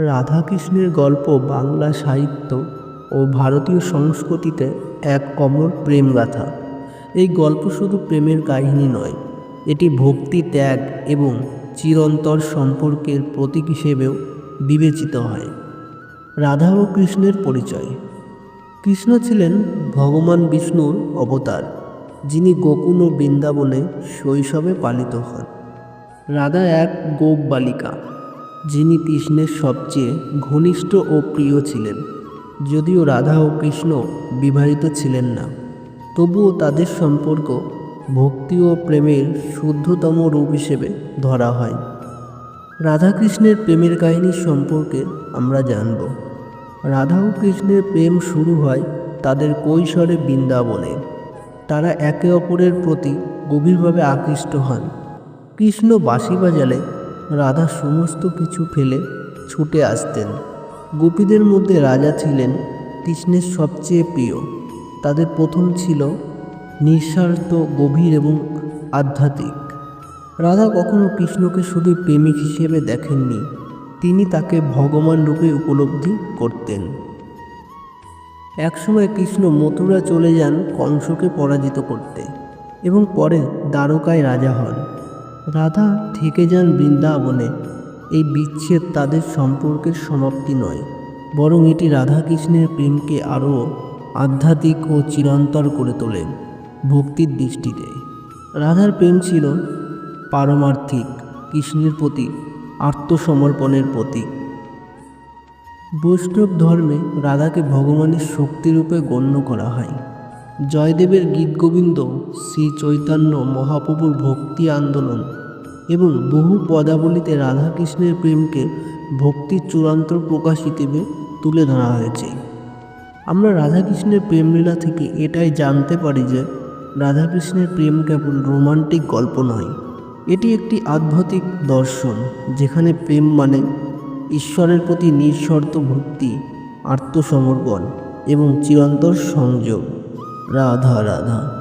রাধাকৃষ্ণের গল্প বাংলা সাহিত্য ও ভারতীয় সংস্কৃতিতে এক অমর প্রেমগাথা। এই গল্প শুধু প্রেমের কাহিনী নয়, এটি ভক্তি, ত্যাগ এবং চিরন্তর সম্পর্কের প্রতীক হিসেবেও বিবেচিত হয়। রাধা ও কৃষ্ণের পরিচয়। কৃষ্ণ ছিলেন ভগবান বিষ্ণুর অবতার, যিনি গোকুল ও বৃন্দাবনে শৈশবে পালিত হন। রাধা এক গোপ বালিকা। যিনি কৃষ্ণের সবচেয়ে ঘনিষ্ঠ ও প্রিয় ছিলেন। যদিও রাধা ও কৃষ্ণ বিবাহিত ছিলেন না, তবুও তাদের সম্পর্ক ভক্তি ও প্রেমের শুদ্ধতম রূপ হিসেবে ধরা হয়। রাধাকৃষ্ণের প্রেমের কাহিনী সম্পর্কে আমরা জানব। রাধা ও কৃষ্ণের প্রেম শুরু হয় তাদের কৈশোরে বৃন্দাবনে। তারা একে অপরের প্রতি গভীরভাবে আকৃষ্ট হন। কৃষ্ণ বাঁশি বাজালে রাধা সমস্ত কিছু ফেলে ছুটে আসতেন। গোপীদের মধ্যে রাজা ছিলেন কৃষ্ণের সবচেয়ে প্রিয়। তাদের প্রথম ছিল নিঃস্বার্থ, গভীর এবং আধ্যাত্মিক। রাধা কখনো কৃষ্ণকে শুধু প্রেমিক হিসেবে দেখেননি, তিনি তাকে ভগবান রূপে উপলব্ধি করতেন। একসময় কৃষ্ণ মথুরা চলে যান কংসকে পরাজিত করতে এবং পরে দ্বারকায় রাজা হন। রাধা থেকে যান বৃন্দাবনে। এই বিচ্ছেদ তাদের সম্পর্কের সমাপ্তি নয়, বরং এটি রাধাকৃষ্ণের প্রেমকে আরও আধ্যাত্মিক ও চিরন্তর করে তোলে ভক্তির দৃষ্টিতে। রাধার প্রেম ছিল পারমার্থিক, কৃষ্ণের প্রতি, আত্মসমর্পণের প্রতীক বৈষ্ণব ধর্মে রাধাকে ভগবানের শক্তিরূপে গণ্য করা হয়। জয়দেবের গীতগোবিন্দ শ্রী চৈতন্য মহাপ্রভুর ভক্তি আন্দোলন এবং বহু পদাবলিতে রাধাকৃষ্ণের প্রেমকে ভক্তির চূড়ান্ত প্রকাশ হিসেবে তুলে ধরা হয়েছে। আমরা রাধাকৃষ্ণের প্রেমলীলা থেকে এটাই জানতে পারি যে, রাধাকৃষ্ণের প্রেম কেবল রোমান্টিক গল্প নয়, এটি একটি আধ্যাত্মিক দর্শন, যেখানে প্রেম মানে ঈশ্বরের প্রতি নিঃশর্ত ভক্তি, আত্মসমর্পণ এবং চিরন্তর সংযোগ। রাধা রাধা।